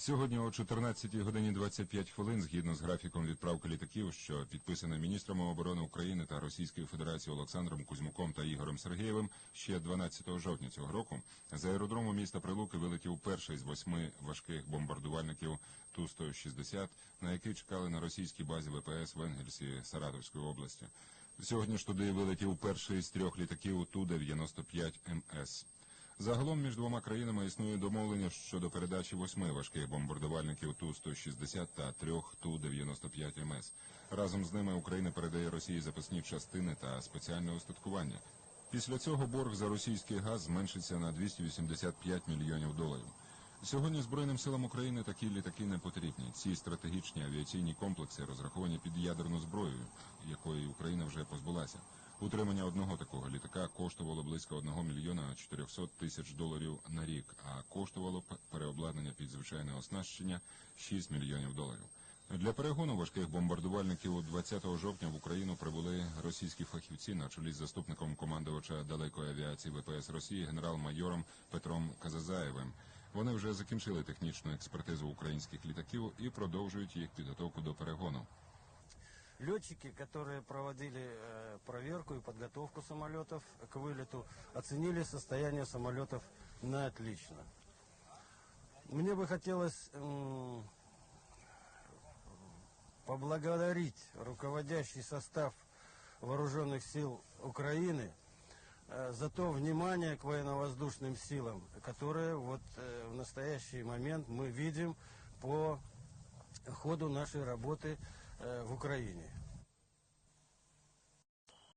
Сьогодні о 14 годині 25 хвилин, згідно з графіком відправки літаків, що підписано міністрами оборони України та Російської Федерації Олександром Кузьмуком та Ігорем Сергієвим, ще 12 жовтня цього року з аеродрому міста Прилуки вилетів перший з восьми важких бомбардувальників Ту-160, на який чекали на російській базі ВПС в Енгельсі Саратовської області. Сьогодні ж туди вилетів перший з трьох літаків Ту-95 МС. Загалом між двома країнами існує домовлення щодо передачі восьми важких бомбардувальників Ту-160 та трьох Ту-95 МС. Разом з ними Україна передає Росії запасні частини та спеціальне устаткування. Після цього борг за російський газ зменшиться на 285 мільйонів доларів. Сьогодні Збройним силам України такі літаки не потрібні. Ці стратегічні авіаційні комплекси розраховані під ядерну зброю, якої Україна вже позбулася. Утримання одного такого літака коштувало близько 1 мільйона 400 тисяч доларів на рік, а коштувало переобладнання під звичайне оснащення 6 мільйонів доларів. Для перегону важких бомбардувальників 20 жовтня в Україну прибули російські фахівці на чолі з заступником командувача далекої авіації ВПС Росії генерал-майором Петром Казазаєвим. Вони вже закінчили технічну експертизу українських літаків і продовжують їх підготовку до перегону. Летчики, которые проводили э, проверку и подготовку самолетов к вылету, оценили состояние самолетов на отлично. Мне бы хотелось поблагодарить руководящий состав вооруженных сил Украины э, за то внимание к военно-воздушным силам, которое вот э, в настоящий момент мы видим по ходу нашей работы в Украине.